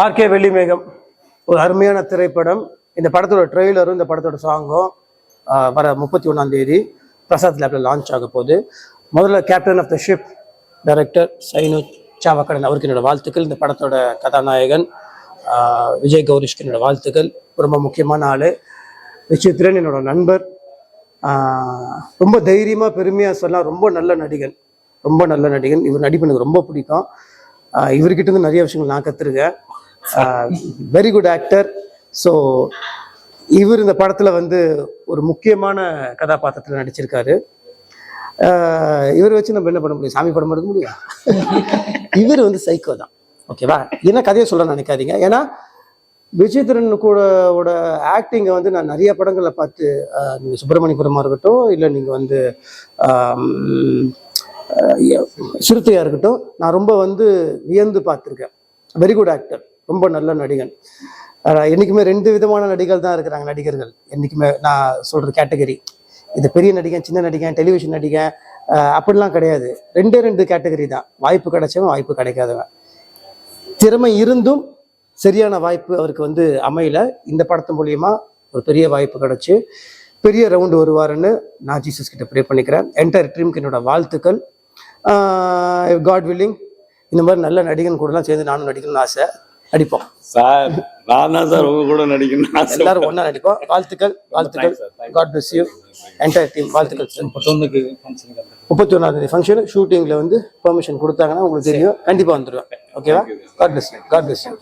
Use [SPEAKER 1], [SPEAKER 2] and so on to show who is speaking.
[SPEAKER 1] RK வெள்ளிமேகம். ஒரு அருமையான திரைப்படம். இந்த படத்தோட ட்ரெய்லரும் இந்த படத்தோட சாங்கும் வர முப்பத்தி ஒன்றாம் தேதி பிரசாத் லேப்ல லான்ச் ஆக போகுது. முதல்ல captain of the ship director Sainu Chavakkadan அவருக்கு என்னோட வாழ்த்துக்கள். இந்த படத்தோட கதாநாயகன் விஜய் கௌரிஷ்க்கு என்னோட வாழ்த்துக்கள். ரொம்ப முக்கியமான ஆள். விசித்திரன் என்னோட நண்பர். ரொம்ப தைரியமாக பெருமையாக சொல்லலாம் ரொம்ப நல்ல நடிகன். ரொம்ப நல்ல நடிகன். இவர் நடிப்பு எனக்கு ரொம்ப பிடிக்கும். இவர்கிட்ட இருந்து நிறைய விஷயங்கள் நான் கற்றுருக்கேன் வெரி குட் ஆக்டர் ஸோ இவர் இந்த படத்தில் வந்து ஒரு முக்கியமான கதாபாத்திரத்தில் நடிச்சிருக்காரு. இவர் வச்சு நம்ம என்ன பண்ண முடியும்? சாமி படம் எடுக்க முடியும்? இவர் வந்து சைக்கோ தான். ஓகேவா என்ன கதையை சொல்ல நினைக்காதீங்க. ஏன்னா விஜயதரன் கூட ஓட ஆக்டிங்கை வந்து நான் நிறைய படங்களை பார்த்து நீங்கள் சுப்பிரமணியபுரமாக இருக்கட்டும் இல்லை நீங்கள் வந்து சிறுத்தையாக இருக்கட்டும் நான் ரொம்ப வந்து வியந்து பார்த்துருக்கேன். வெரி குட் ஆக்டர் ரொம்ப நல்ல நடிகன். என்றைக்குமே என்னைக்குமே ரெண்டு விதமான நடிகர் தான் இருக்கிறாங்க நடிகர்கள். என்னைக்குமே நான் சொல்கிற கேட்டகரி இது பெரிய நடிகன் சின்ன நடிகன் டெலிவிஷன் நடிகன் அப்படிலாம் கிடையாது. ரெண்டே ரெண்டு கேட்டகரி தான். வாய்ப்பு கிடைச்சவன் வாய்ப்பு கிடைக்காதவன். திறமை இருந்தும் சரியான வாய்ப்பு அவருக்கு வந்து அமையல. இந்த படத்து மூலியமா ஒரு பெரிய வாய்ப்பு கிடைச்சி பெரிய ரவுண்டு வருவாருன்னு நான் ஜீசஸ் கிட்ட ப்ரே பண்ணிக்கிறேன். என்டையர் டீமுக்கு என்னோட வாழ்த்துக்கள். காட் வில்லிங் இந்த மாதிரி நல்ல நடிகன் கூடலாம் சேர்ந்து நானும் நடிக்கணும்னு ஆசை. நடிப்போம்.
[SPEAKER 2] சார் நான் தான் சார் உங்க கூட நடிக்கணும் ஆசை.
[SPEAKER 1] எல்லாரும் ஒண்ணா நடிப்போம். வாழ்த்துக்கள் வாழ்த்துக்கள். God bless you entire team வாழ்த்துக்கள் சார்
[SPEAKER 3] ஃபங்க்ஷனுக்கு
[SPEAKER 1] முப்பத்தி ஒன்றாம் தேதி ஃபங்க்ஷன் ஷூட்டிங்கில் வந்து பெர்மிஷன் கொடுத்தாங்கன்னா உங்களுக்கு தெரியும். கண்டிப்பாக வந்துடுவேன் ஓகேவா God bless you God bless you